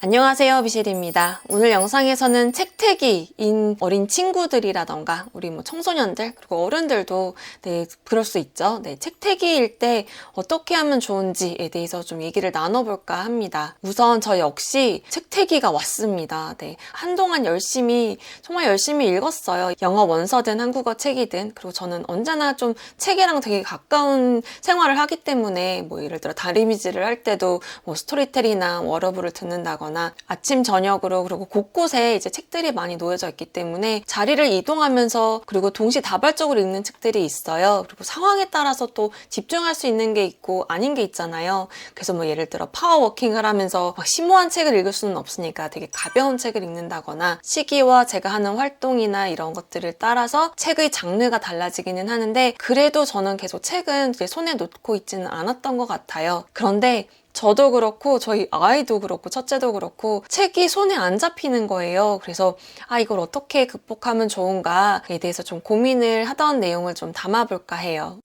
안녕하세요 비실입니다. 오늘 영상에서는 책태기인 어린 친구들이라던가 우리 뭐 청소년들 그리고 어른들도 네 그럴 수 있죠. 네 책태기일 때 어떻게 하면 좋은지에 대해서 좀 얘기를 나눠볼까 합니다. 우선 저 역시 책태기가 왔습니다. 네 한동안 열심히 정말 열심히 읽었어요. 영어 원서든 한국어 책이든. 그리고 저는 언제나 좀 책이랑 되게 가까운 생활을 하기 때문에 뭐 예를 들어 다리미질을 할 때도 뭐 스토리텔이나 워러브를 듣는다거나 아침 저녁으로 그리고 곳곳에 이제 책들이 많이 놓여져 있기 때문에 자리를 이동하면서 그리고 동시다발적으로 읽는 책들이 있어요. 그리고 상황에 따라서 또 집중할 수 있는 게 있고 아닌 게 있잖아요. 그래서 뭐 예를 들어 파워워킹을 하면서 막 심오한 책을 읽을 수는 없으니까 되게 가벼운 책을 읽는다거나 시기와 제가 하는 활동이나 이런 것들을 따라서 책의 장르가 달라지기는 하는데 그래도 저는 계속 책은 손에 놓고 있지는 않았던 것 같아요. 그런데 저도 그렇고 저희 아이도 그렇고 첫째도 그렇고 책이 손에 안 잡히는 거예요. 그래서 아 이걸 어떻게 극복하면 좋은가에 대해서 좀 고민을 하던 내용을 좀 담아볼까 해요.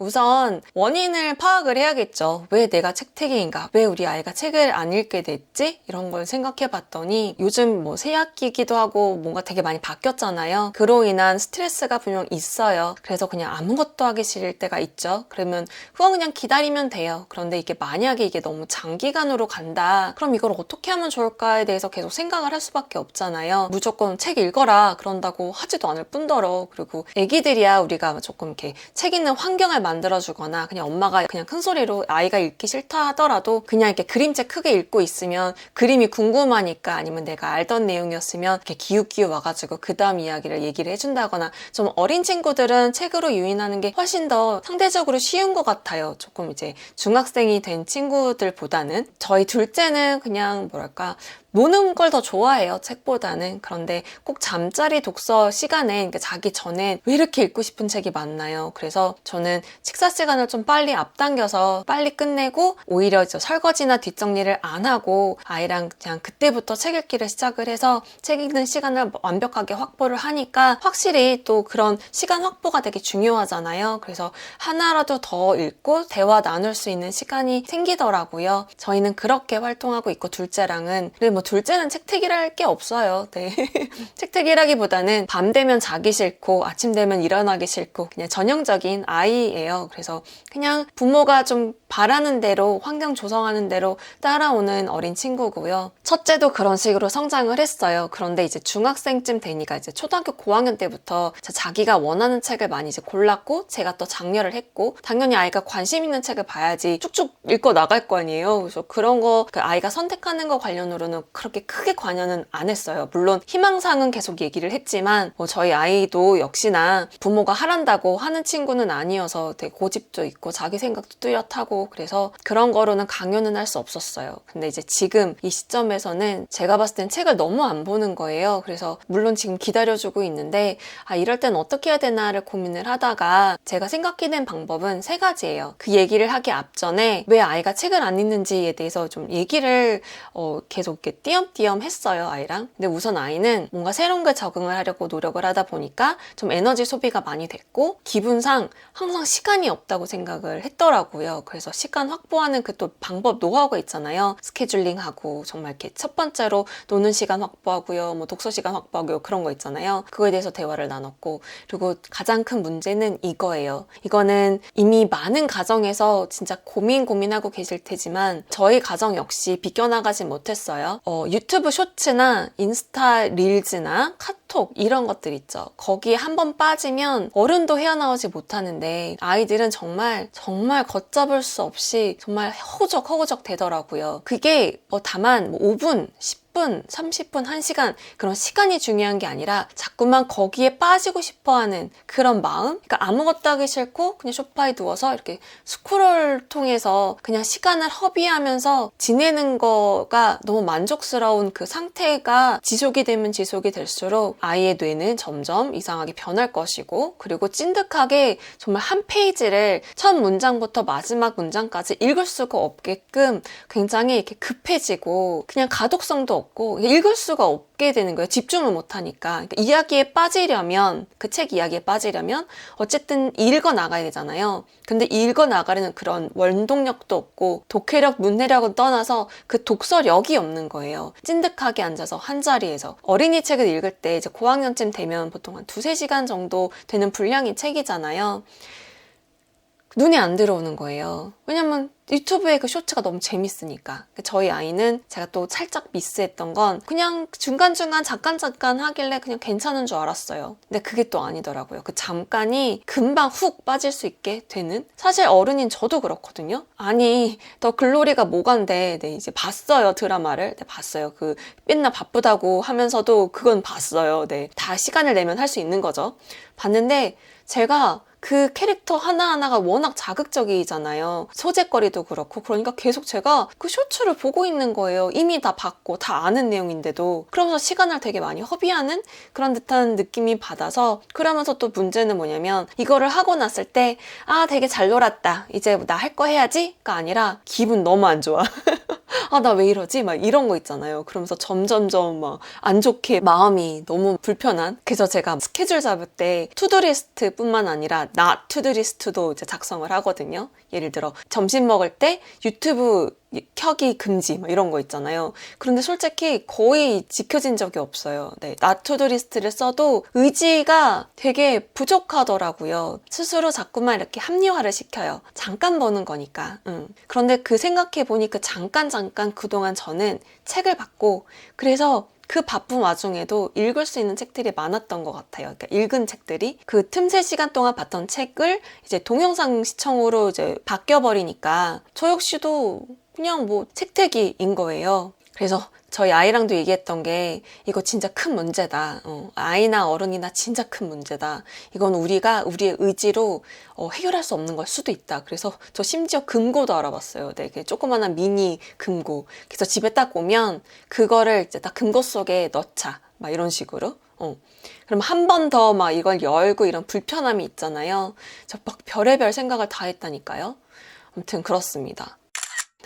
우선 원인을 파악을 해야겠죠. 왜 내가 책태기인가? 왜 우리 아이가 책을 안 읽게 됐지? 이런 걸 생각해 봤더니 요즘 뭐 새학기기도 하고 뭔가 되게 많이 바뀌었잖아요. 그로 인한 스트레스가 분명 있어요. 그래서 그냥 아무것도 하기 싫을 때가 있죠. 그러면 그건 그냥 기다리면 돼요. 그런데 이게 만약에 이게 너무 장기간으로 간다. 그럼 이걸 어떻게 하면 좋을까에 대해서 계속 생각을 할 수밖에 없잖아요. 무조건 책 읽어라 그런다고 하지도 않을 뿐더러 그리고 애기들이야 우리가 조금 이렇게 책 읽는 환경을 만들어주거나 그냥 엄마가 그냥 큰 소리로 아이가 읽기 싫다 하더라도 그냥 이렇게 그림책 크게 읽고 있으면 그림이 궁금하니까 아니면 내가 알던 내용이었으면 이렇게 기웃기웃 와가지고 그 다음 이야기를 얘기를 해준다거나 좀 어린 친구들은 책으로 유인하는 게 훨씬 더 상대적으로 쉬운 것 같아요. 조금 이제 중학생이 된 친구들보다는 저희 둘째는 그냥 뭐랄까 노는 걸 더 좋아해요, 책보다는. 그런데 꼭 잠자리 독서 시간에, 그러니까 자기 전에 왜 이렇게 읽고 싶은 책이 많나요? 그래서 저는 식사 시간을 좀 빨리 앞당겨서 빨리 끝내고 오히려 저 설거지나 뒷정리를 안 하고 아이랑 그냥 그때부터 책 읽기를 시작을 해서 책 읽는 시간을 완벽하게 확보를 하니까 확실히 또 그런 시간 확보가 되게 중요하잖아요. 그래서 하나라도 더 읽고 대화 나눌 수 있는 시간이 생기더라고요. 저희는 그렇게 활동하고 있고 둘째랑은 뭐 둘째는 책택이랄 게 없어요. 네. 책택이라기보다는 밤 되면 자기 싫고 아침 되면 일어나기 싫고 그냥 전형적인 아이예요. 그래서 그냥 부모가 좀 바라는 대로 환경 조성하는 대로 따라오는 어린 친구고요. 첫째도 그런 식으로 성장을 했어요. 그런데 이제 중학생쯤 되니까 이제 초등학교 고학년 때부터 자기가 원하는 책을 많이 이제 골랐고 제가 또 장려를 했고 당연히 아이가 관심 있는 책을 봐야지 쭉쭉 읽고 나갈 거 아니에요. 그래서 그런 거 그 아이가 선택하는 거 관련으로는 그렇게 크게 관여는 안 했어요. 물론 희망상은 계속 얘기를 했지만 뭐 저희 아이도 역시나 부모가 하란다고 하는 친구는 아니어서 되게 고집도 있고 자기 생각도 뚜렷하고 그래서 그런 거로는 강요는 할 수 없었어요. 근데 이제 지금 이 시점에서는 제가 봤을 땐 책을 너무 안 보는 거예요. 그래서 물론 지금 기다려주고 있는데 아 이럴 땐 어떻게 해야 되나를 고민을 하다가 제가 생각해 낸 방법은 세 가지예요. 그 얘기를 하기 앞전에 왜 아이가 책을 안 읽는지에 대해서 좀 얘기를 어, 계속 이렇게 띄엄띄엄 했어요 아이랑. 근데 우선 아이는 뭔가 새로운 게 적응을 하려고 노력을 하다 보니까 좀 에너지 소비가 많이 됐고 기분상 항상 시간이 없다고 생각을 했더라고요. 그래서 시간 확보하는 그 또 방법 노하우가 있잖아요. 스케줄링하고 정말 이렇게 첫 번째로 노는 시간 확보하고요. 뭐 독서 시간 확보하고요. 그런 거 있잖아요. 그거에 대해서 대화를 나눴고 그리고 가장 큰 문제는 이거예요. 이거는 이미 많은 가정에서 진짜 고민 고민하고 계실 테지만 저희 가정 역시 비껴나가지 못했어요. 어, 유튜브 쇼츠나 인스타 릴즈나 카톡 이런 것들 있죠. 거기에 한 번 빠지면 어른도 헤어나오지 못하는데 아이들은 정말 정말 걷잡을 수 없이 정말 허우적 허우적 되더라고요. 그게 뭐 다만 뭐 5분, 10분, 30분, 1시간 그런 시간이 중요한 게 아니라 자꾸만 거기에 빠지고 싶어 하는 그런 마음? 그러니까 아무것도 하기 싫고 그냥 소파에 누워서 이렇게 스크롤 통해서 그냥 시간을 허비하면서 지내는 거가 너무 만족스러운 그 상태가 지속이 되면 지속이 될수록 아이의 뇌는 점점 이상하게 변할 것이고 그리고 찐득하게 정말 한 페이지를 첫 문장부터 마지막 문장까지 읽을 수가 없게끔 굉장히 이렇게 급해지고 그냥 가독성도 없고 읽을 수가 없게 되는 거예요. 집중을 못 하니까. 그러니까 이야기에 빠지려면 그 책 이야기에 빠지려면 어쨌든 읽어 나가야 되잖아요. 근데 읽어 나가려는 그런 원동력도 없고 독해력, 문해력은 떠나서 그 독서력이 없는 거예요. 찐득하게 앉아서 한 자리에서 어린이 책을 읽을 때 이제 고학년쯤 되면 보통 한 두세 시간 정도 되는 분량의 책이잖아요. 눈에 안 들어오는 거예요. 왜냐면 유튜브에 그 쇼츠가 너무 재밌으니까. 저희 아이는 제가 또 살짝 미스했던 건 그냥 중간중간 잠깐 잠깐 하길래 그냥 괜찮은 줄 알았어요. 근데 그게 또 아니더라고요. 그 잠깐이 금방 훅 빠질 수 있게 되는? 사실 어른인 저도 그렇거든요. 아니, 더 글로리가 뭐간데, 네, 이제 봤어요, 드라마를. 네, 봤어요. 그 맨날 바쁘다고 하면서도 그건 봤어요. 네. 다 시간을 내면 할 수 있는 거죠. 봤는데 제가 그 캐릭터 하나하나가 워낙 자극적이잖아요. 소재거리도 그렇고. 그러니까 계속 제가 그 쇼츠를 보고 있는 거예요. 이미 다 봤고, 다 아는 내용인데도. 그러면서 시간을 되게 많이 허비하는 그런 듯한 느낌이 받아서, 그러면서 또 문제는 뭐냐면, 이거를 하고 났을 때, 아, 되게 잘 놀았다. 이제 나 할 거 해야지?가 아니라, 기분 너무 안 좋아. 아, 나 왜 이러지? 막 이런 거 있잖아요. 그러면서 점점점 막 안 좋게 마음이 너무 불편한. 그래서 제가 스케줄 잡을 때 투두리스트 뿐만 아니라 나 투두리스트도 이제 작성을 하거든요. 예를 들어 점심 먹을 때 유튜브 켜기 금지 뭐 이런 거 있잖아요. 그런데 솔직히 거의 지켜진 적이 없어요. 네, 나투두리스트를 써도 의지가 되게 부족하더라고요. 스스로 자꾸만 이렇게 합리화를 시켜요. 잠깐 보는 거니까. 음. 그런데 그 생각해 보니 그 잠깐 잠깐 그동안 저는 책을 받고 그래서 그 바쁜 와중에도 읽을 수 있는 책들이 많았던 것 같아요. 그러니까 읽은 책들이 그 틈새 시간 동안 봤던 책을 이제 동영상 시청으로 이제 바뀌어 버리니까 저 역시도 그냥 뭐 책태기인 거예요. 그래서 저희 아이랑도 얘기했던 게 이거 진짜 큰 문제다. 어, 아이나 어른이나 진짜 큰 문제다. 이건 우리가 우리의 의지로 어, 해결할 수 없는 걸 수도 있다. 그래서 저 심지어 금고도 알아봤어요. 네, 조그마한 미니 금고. 그래서 집에 딱 오면 그거를 이제 딱 금고 속에 넣자. 막 이런 식으로. 어. 그럼 한 번 더 막 이걸 열고 이런 불편함이 있잖아요. 저 막 별의별 생각을 다 했다니까요. 아무튼 그렇습니다.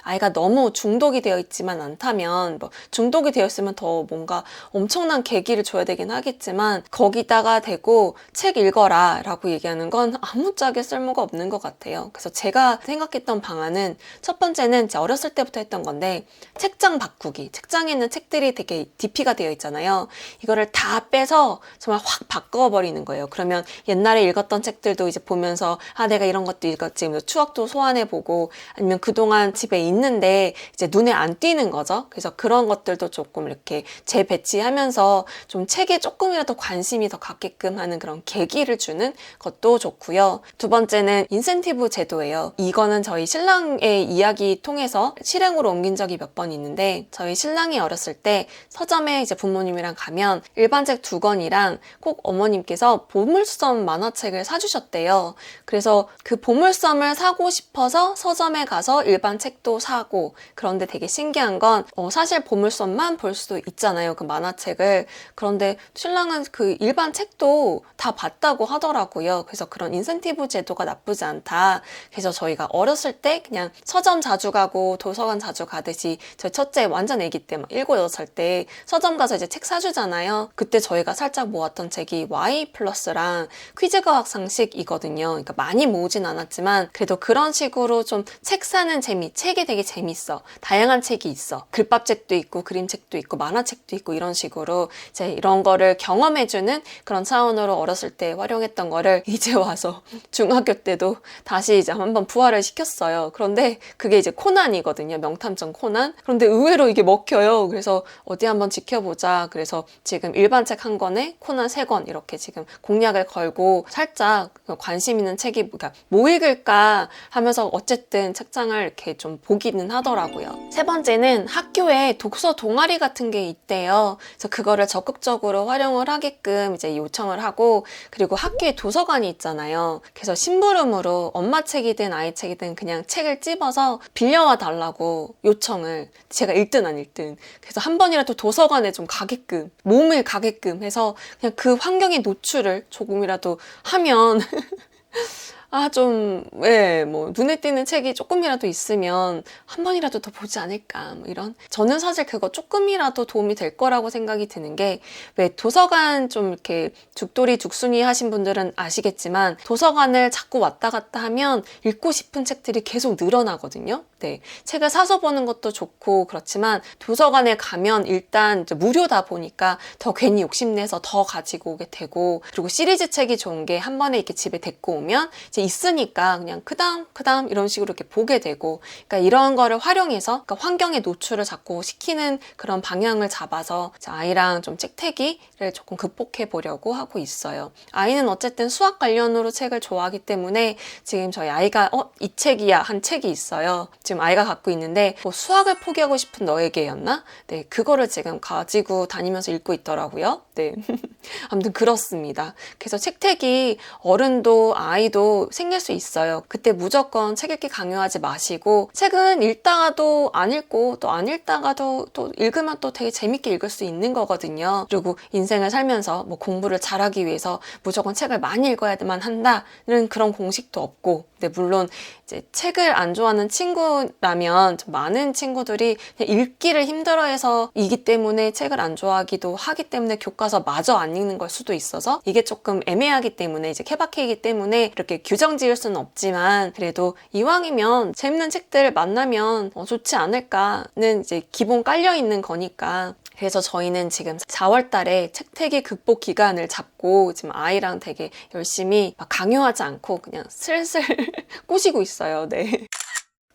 아이가 너무 중독이 되어 있지만 않다면 뭐 중독이 되어 있으면 더 뭔가 엄청난 계기를 줘야 되긴 하겠지만 거기다가 대고 책 읽어라 라고 얘기하는 건 아무짝에 쓸모가 없는 것 같아요. 그래서 제가 생각했던 방안은 첫 번째는 제 어렸을 때부터 했던 건데 책장 바꾸기. 책장에 있는 책들이 되게 DP가 되어 있잖아요. 이거를 다 빼서 정말 확 바꿔버리는 거예요. 그러면 옛날에 읽었던 책들도 이제 보면서 아 내가 이런 것도 읽었지. 추억도 소환해보고 아니면 그동안 집에 있는데 이제 눈에 안 띄는 거죠. 그래서 그런 것들도 조금 이렇게 재배치하면서 좀 책에 조금이라도 관심이 더 갖게끔 하는 그런 계기를 주는 것도 좋고요. 두 번째는 인센티브 제도예요. 이거는 저희 신랑의 이야기 통해서 실행으로 옮긴 적이 몇 번 있는데 저희 신랑이 어렸을 때 서점에 이제 부모님이랑 가면 일반 책 두 권이랑 꼭 어머님께서 보물섬 만화책을 사주셨대요. 그래서 그 보물섬을 사고 싶어서 서점에 가서 일반 책도 사고 그런데 되게 신기한 건 어, 사실 보물섬만 볼 수도 있잖아요. 그 만화책을. 그런데 신랑은 그 일반 책도 다 봤다고 하더라고요. 그래서 그런 인센티브 제도가 나쁘지 않다. 그래서 저희가 어렸을 때 그냥 서점 자주 가고 도서관 자주 가듯이 저희 첫째 완전 애기 때 막 일곱 여덟 살 때 서점 가서 이제 책 사주잖아요. 그때 저희가 살짝 모았던 책이 Y 플러스랑 퀴즈 과학 상식이거든요. 그러니까 많이 모으진 않았지만 그래도 그런 식으로 좀 책 사는 재미, 책에 되게 재밌어. 다양한 책이 있어. 글밥책도 있고 그림책도 있고 만화책도 있고 이런 식으로 이제 이런 거를 경험해주는 그런 차원으로 어렸을 때 활용했던 거를 이제 와서 중학교 때도 다시 이제 한번 부활을 시켰어요. 그런데 그게 이제 코난이거든요. 명탐정 코난. 그런데 의외로 이게 먹혀요. 그래서 어디 한번 지켜보자. 그래서 지금 일반 책 한 권에 코난 세 권 이렇게 지금 공약을 걸고 살짝 관심 있는 책이 그러니까 뭐 읽을까 하면서 어쨌든 책장을 이렇게 좀 보기는 하더라고요. 세 번째는 학교에 독서 동아리 같은 게 있대요. 그래서 그거를 적극적으로 활용을 하게끔 이제 요청을 하고 그리고 학교에 도서관이 있잖아요. 그래서 심부름으로 엄마 책이든 아이 책이든 그냥 책을 찝어서 빌려와 달라고 요청을 제가 1등 안 1등. 그래서 한 번이라도 도서관에 좀 가게끔 몸을 가게끔 해서 그냥 그 환경에 노출을 조금이라도 하면 아, 좀, 왜, 뭐, 눈에 띄는 책이 조금이라도 있으면 한 번이라도 더 보지 않을까, 뭐 이런. 저는 사실 그거 조금이라도 도움이 될 거라고 생각이 드는 게, 왜 도서관 좀 이렇게 죽돌이 죽순이 하신 분들은 아시겠지만, 도서관을 자꾸 왔다 갔다 하면 읽고 싶은 책들이 계속 늘어나거든요. 네. 책을 사서 보는 것도 좋고, 그렇지만, 도서관에 가면 일단 무료다 보니까 더 괜히 욕심내서 더 가지고 오게 되고, 그리고 시리즈 책이 좋은 게 한 번에 이렇게 집에 데리고 오면 이제 있으니까 그냥 그다음 그다음 이런 식으로 이렇게 보게 되고 그러니까 이런 거를 활용해서 그러니까 환경의 노출을 자꾸 시키는 그런 방향을 잡아서 아이랑 좀 책태기를 조금 극복해 보려고 하고 있어요. 아이는 어쨌든 수학 관련으로 책을 좋아하기 때문에 지금 저희 아이가 어 이 책이야 한 책이 있어요. 지금 아이가 갖고 있는데 뭐 수학을 포기하고 싶은 너에게였나? 네 그거를 지금 가지고 다니면서 읽고 있더라고요. 네 아무튼 그렇습니다. 그래서 책택이 어른도 아이도 생길 수 있어요. 그때 무조건 책 읽기 강요하지 마시고 책은 읽다가도 안 읽고 또 안 읽다가도 또 읽으면 또 되게 재밌게 읽을 수 있는 거거든요. 그리고 인생을 살면서 뭐 공부를 잘하기 위해서 무조건 책을 많이 읽어야만 한다는 그런 공식도 없고 네, 물론 이제 책을 안 좋아하는 친구라면 좀 많은 친구들이 읽기를 힘들어해서 이기 때문에 책을 안 좋아하기도 하기 때문에 교과서 마저 안 읽는 걸 수도 있어서 이게 조금 애매하기 때문에 이제 케바케이기 때문에 이렇게 규정 지을 수는 없지만 그래도 이왕이면 재밌는 책들 만나면 어, 좋지 않을까는 이제 기본 깔려 있는 거니까 그래서 저희는 지금 4월 달에 책태기 극복 기간을 잡고 지금 아이랑 되게 열심히 막 강요하지 않고 그냥 슬슬 꼬시고 있어요. 네.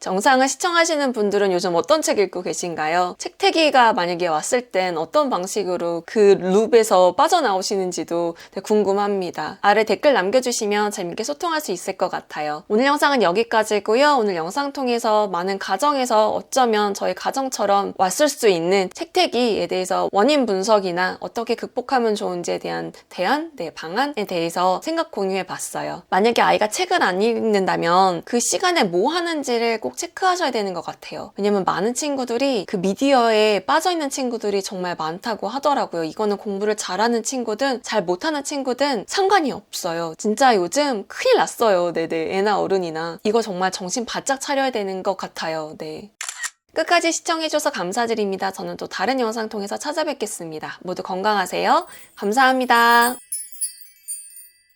정상을 시청하시는 분들은 요즘 어떤 책 읽고 계신가요? 책태기가 만약에 왔을 땐 어떤 방식으로 그 룹에서 빠져나오시는지도 궁금합니다. 아래 댓글 남겨주시면 재밌게 소통할 수 있을 것 같아요. 오늘 영상은 여기까지고요. 오늘 영상 통해서 많은 가정에서 어쩌면 저희 가정처럼 왔을 수 있는 책태기에 대해서 원인 분석이나 어떻게 극복하면 좋은지에 대한 대안, 네, 방안에 대해서 생각 공유해 봤어요. 만약에 아이가 책을 안 읽는다면 그 시간에 뭐 하는지를 꼭 체크하셔야 되는 것 같아요. 왜냐면 많은 친구들이 그 미디어에 빠져있는 친구들이 정말 많다고 하더라고요. 이거는 공부를 잘하는 친구든 잘 못하는 친구든 상관이 없어요. 진짜 요즘 큰일 났어요. 네네. 애나 어른이나. 이거 정말 정신 바짝 차려야 되는 것 같아요. 네. 끝까지 시청해줘서 감사드립니다. 저는 또 다른 영상 통해서 찾아뵙겠습니다. 모두 건강하세요. 감사합니다.